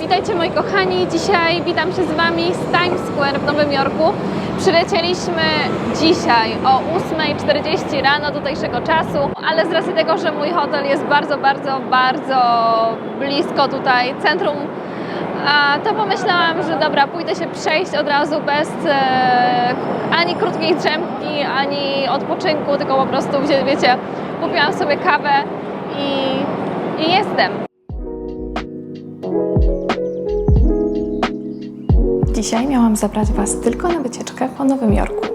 Witajcie moi kochani, dzisiaj witam się z Wami z Times Square w Nowym Jorku. Przylecieliśmy dzisiaj o 8.40 rano tutejszego czasu, ale z racji tego, że mój hotel jest bardzo, bardzo, bardzo blisko tutaj centrum, to pomyślałam, że dobra, pójdę się przejść od razu bez e, ani krótkiej drzemki, ani odpoczynku, tylko po prostu, wiecie, kupiłam sobie kawę i, i jestem. Dzisiaj miałam zabrać Was tylko na wycieczkę po Nowym Jorku.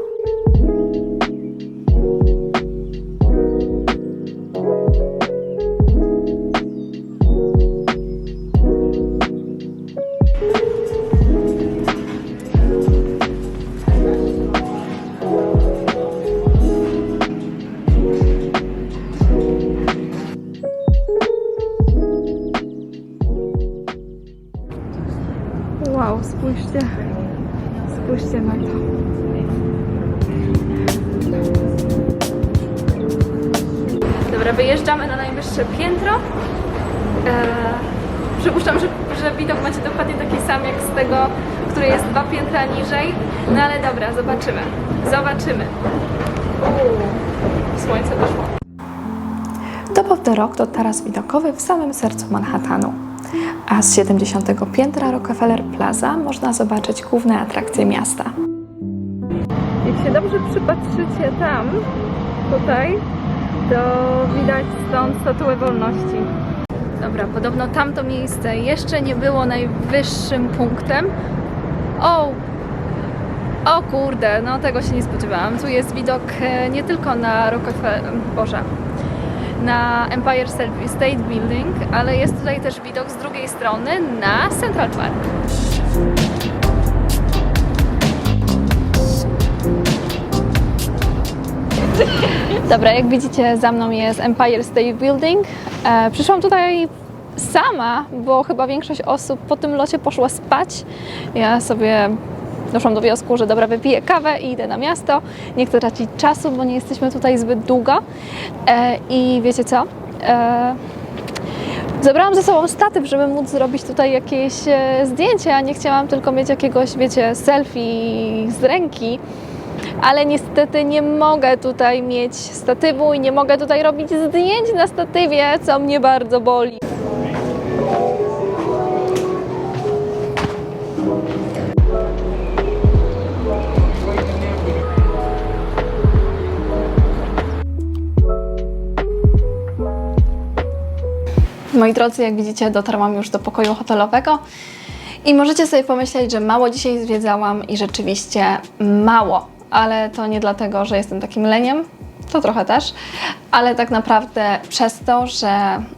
Piętro. Eee, przypuszczam, że, że widok macie dokładnie taki sam jak z tego, który jest dwa piętra niżej. No ale dobra, zobaczymy. Zobaczymy. Uuu, słońce doszło. The Rock to taras widokowy w samym sercu Manhattanu. A z 70. piętra Rockefeller Plaza można zobaczyć główne atrakcje miasta. Jak się dobrze przypatrzycie tam, tutaj, to widać stąd statuę wolności. Dobra, podobno tamto miejsce jeszcze nie było najwyższym punktem. O! O kurde, no tego się nie spodziewałam. Tu jest widok e, nie tylko na Rockefeller, Boże, na Empire State Building, ale jest tutaj też widok z drugiej strony na Central Park. Dobra, jak widzicie, za mną jest Empire State Building. E, przyszłam tutaj sama, bo chyba większość osób po tym locie poszła spać. Ja sobie doszłam do wniosku, że dobra, wypiję kawę i idę na miasto. Nie chcę tracić czasu, bo nie jesteśmy tutaj zbyt długo. E, I wiecie co? E, Zabrałam ze sobą statyw, żeby móc zrobić tutaj jakieś e, zdjęcie, a nie chciałam tylko mieć jakiegoś, wiecie, selfie z ręki. Ale niestety nie mogę tutaj mieć statywu i nie mogę tutaj robić zdjęć na statywie, co mnie bardzo boli. Moi drodzy, jak widzicie, dotarłam już do pokoju hotelowego i możecie sobie pomyśleć, że mało dzisiaj zwiedzałam i rzeczywiście mało, ale to nie dlatego, że jestem takim leniem, to trochę też, ale tak naprawdę przez to, że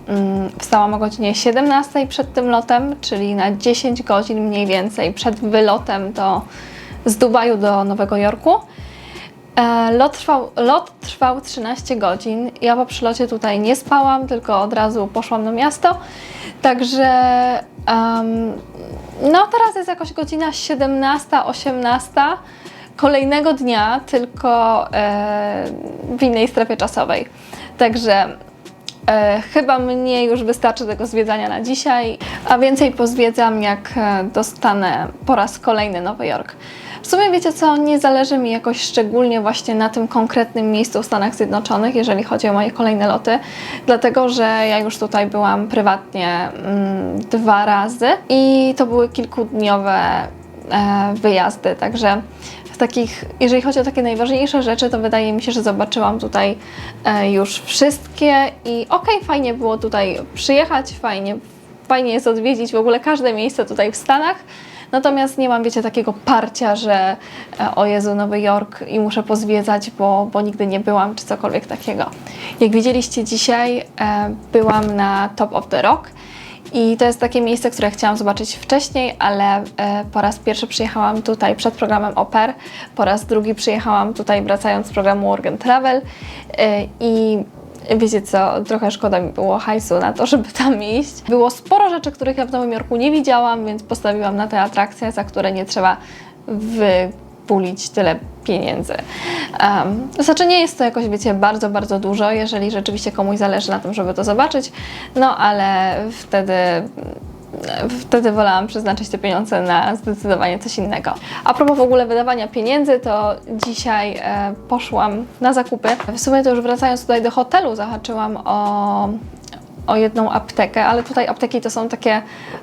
mm, wstałam o godzinie 17 przed tym lotem, czyli na 10 godzin mniej więcej przed wylotem do, z Dubaju do Nowego Jorku. E, Lot trwał, lot trwał 13 godzin. Ja po przylocie tutaj nie spałam, tylko od razu poszłam na miasto. Także em, no teraz jest jakoś godzina 17, 18 kolejnego dnia, tylko e, w innej strefie czasowej. Także E, chyba mnie już wystarczy tego zwiedzania na dzisiaj, a więcej pozwiedzam, jak e, dostanę po raz kolejny Nowy Jork. W sumie wiecie co, nie zależy mi jakoś szczególnie właśnie na tym konkretnym miejscu w Stanach Zjednoczonych, jeżeli chodzi o moje kolejne loty, dlatego że ja już tutaj byłam prywatnie mm, dwa razy i to były kilkudniowe wyjazdy, także w takich, jeżeli chodzi o takie najważniejsze rzeczy, to wydaje mi się, że zobaczyłam tutaj e, już wszystkie i okej, fajnie było tutaj przyjechać, fajnie, fajnie jest odwiedzić w ogóle każde miejsce tutaj w Stanach. Natomiast nie mam, wiecie, takiego parcia, że e, o Jezu, Nowy Jork i muszę pozwiedzać, bo, bo nigdy nie byłam, czy cokolwiek takiego. Jak widzieliście dzisiaj, e, byłam na Top of the Rock. I to jest takie miejsce, które chciałam zobaczyć wcześniej, ale e, po raz pierwszy przyjechałam tutaj przed programem Oper, po raz drugi przyjechałam tutaj wracając z programu Work and Travel e, i Wiecie co, trochę szkoda mi było hajsu na to, żeby tam iść. Było sporo rzeczy, których ja w Nowym Jorku nie widziałam, więc postawiłam na te atrakcje, za które nie trzeba wypulić tyle pieniędzy. Um, znaczy nie jest to jakoś, wiecie, bardzo, bardzo dużo, jeżeli rzeczywiście komuś zależy na tym, żeby to zobaczyć, no ale wtedy wtedy wolałam przeznaczyć te pieniądze na zdecydowanie coś innego. A propos w ogóle wydawania pieniędzy, to dzisiaj e, poszłam na zakupy. W sumie to już wracając tutaj do hotelu, zahaczyłam o o jedną aptekę, ale tutaj apteki to są takie,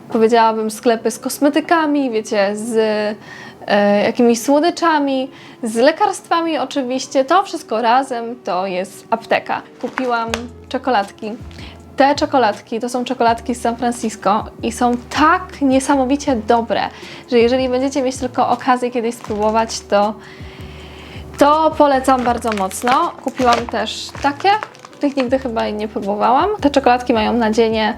powiedziałabym, sklepy z kosmetykami, wiecie, z jakimiś słodyczami, z lekarstwami oczywiście. To wszystko razem to jest apteka. Kupiłam czekoladki. Te czekoladki to są czekoladki z San Francisco i są tak niesamowicie dobre, że jeżeli będziecie mieć tylko okazję kiedyś spróbować, to to polecam bardzo mocno. Kupiłam też takie. Tych nigdy chyba nie próbowałam. Te czekoladki mają nadzienie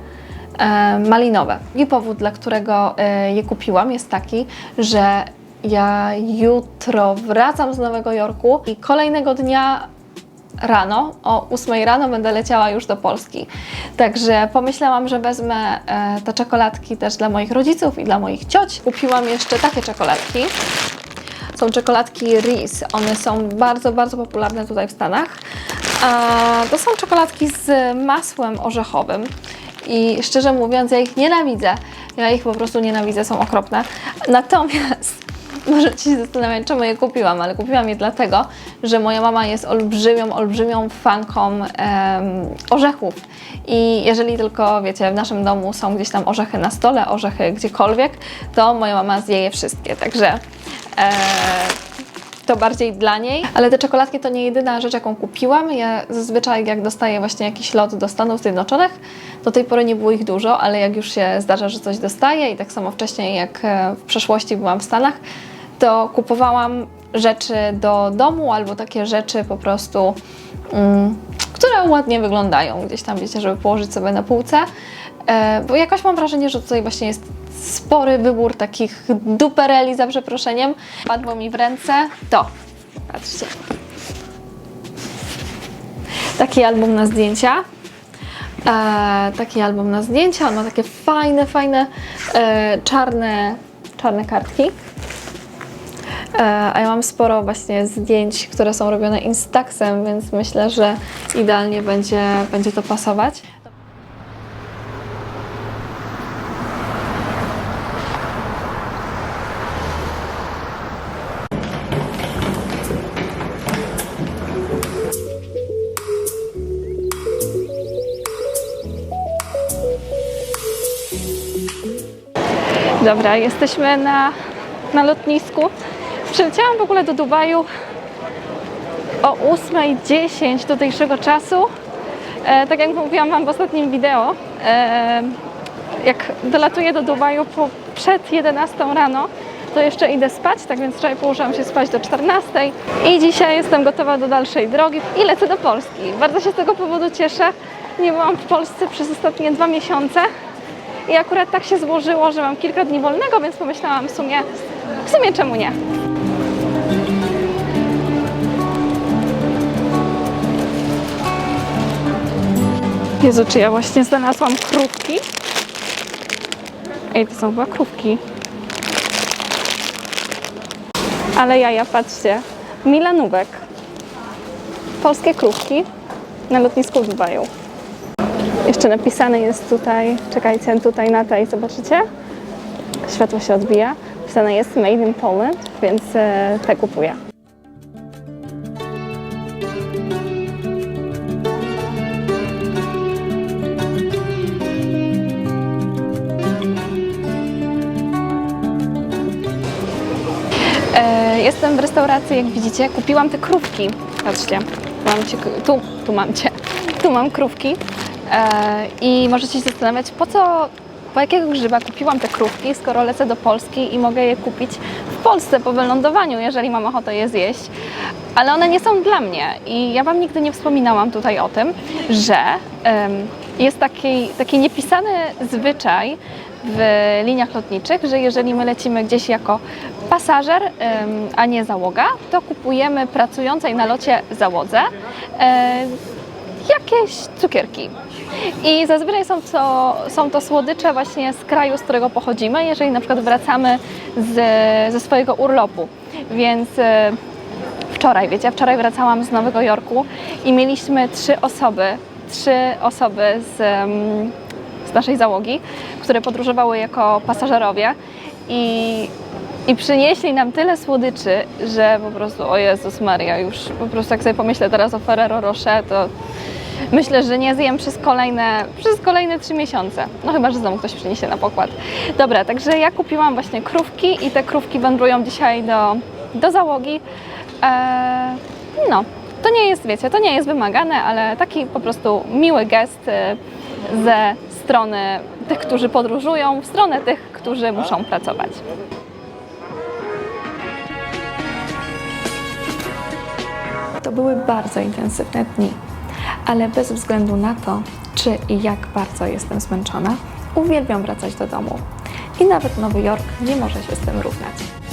e, malinowe. I powód, dla którego e, je kupiłam, jest taki, że ja jutro wracam z Nowego Jorku i kolejnego dnia rano, o 8 rano będę leciała już do Polski. Także pomyślałam, że wezmę e, te czekoladki też dla moich rodziców i dla moich cioć. Kupiłam jeszcze takie czekoladki są czekoladki Reese. One są bardzo, bardzo popularne tutaj w Stanach. To są czekoladki z masłem orzechowym. I szczerze mówiąc, ja ich nienawidzę. Ja ich po prostu nienawidzę, są okropne. Natomiast możecie się zastanawiać, czemu je kupiłam, ale kupiłam je dlatego, że moja mama jest olbrzymią, olbrzymią fanką orzechów. I jeżeli tylko, wiecie, w naszym domu są gdzieś tam orzechy na stole, orzechy gdziekolwiek, to moja mama zje je wszystkie. Także e, to bardziej dla niej. Ale te czekoladki to nie jedyna rzecz, jaką kupiłam. Ja zazwyczaj, jak dostaję właśnie jakiś lot do Stanów Zjednoczonych, do tej pory nie było ich dużo, ale jak już się zdarza, że coś dostaję i tak samo wcześniej, jak e, w przeszłości byłam w Stanach, to kupowałam rzeczy do domu albo takie rzeczy po prostu, mm, które ładnie wyglądają gdzieś tam, wiecie, żeby położyć sobie na półce. E, bo jakoś mam wrażenie, że tutaj właśnie jest spory wybór takich dupereli, za przeproszeniem. Padło mi w ręce to. Patrzcie. Taki album na zdjęcia. E, taki album na zdjęcia. On ma takie fajne, fajne e, czarne, czarne kartki. E, A ja mam sporo właśnie zdjęć, które są robione Instaxem, więc myślę, że idealnie będzie, będzie to pasować. Dobra, jesteśmy na, na lotnisku. Przyleciałam w ogóle do Dubaju o 8.10 tutejszego czasu. E, tak jak mówiłam Wam w ostatnim wideo, e, jak dolatuję do Dubaju po, przed 11 rano, to jeszcze idę spać, tak więc wczoraj położyłam się spać do 14 i dzisiaj jestem gotowa do dalszej drogi i lecę do Polski. Bardzo się z tego powodu cieszę. Nie byłam w Polsce przez ostatnie dwa miesiące i akurat tak się złożyło, że mam kilka dni wolnego, więc pomyślałam w sumie, w sumie czemu nie. Jezu, czy ja właśnie znalazłam krówki? Ej, to są chyba krówki. Ale jaja, patrzcie. Milanówek. Polskie krówki na lotnisku w Dubaju. Jeszcze napisane jest tutaj, czekajcie, tutaj na tej, zobaczycie? Światło się odbija. Napisane jest Made in Poland, więc e, te kupuję. Restauracji, jak widzicie. Kupiłam te krówki. Patrzcie, mam cię, tu, tu mam cię. Tu mam krówki. E, I możecie się zastanawiać, po co, po jakiego grzyba kupiłam te krówki, skoro lecę do Polski i mogę je kupić w Polsce po wylądowaniu, jeżeli mam ochotę je zjeść. Ale one nie są dla mnie i ja Wam nigdy nie wspominałam tutaj o tym, że jest taki, taki niepisany zwyczaj w liniach lotniczych, że jeżeli my lecimy gdzieś jako pasażer, a nie załoga, to kupujemy pracującej na locie załodze jakieś cukierki. I zazwyczaj są to, są to słodycze właśnie z kraju, z którego pochodzimy, jeżeli na przykład wracamy z, ze swojego urlopu. Więc e, wczoraj, wiecie, wczoraj wracałam z Nowego Jorku i mieliśmy trzy osoby, trzy osoby z, z naszej załogi, które podróżowały jako pasażerowie i, i przynieśli nam tyle słodyczy, że po prostu, o Jezus Maria, już po prostu jak sobie pomyślę teraz o Ferrero Rocher, to myślę, że nie zjem przez kolejne, przez kolejne trzy miesiące. No chyba, że znowu ktoś przyniesie na pokład. Dobra, także ja kupiłam właśnie krówki i te krówki wędrują dzisiaj do, do załogi. Eee, no, to nie jest, wiecie, to nie jest wymagane, ale taki po prostu miły gest e, ze strony tych, którzy podróżują, w stronę tych, którzy muszą pracować. To były bardzo intensywne dni, ale bez względu na to, czy i jak bardzo jestem zmęczona, uwielbiam wracać do domu. I nawet Nowy Jork nie może się z tym równać.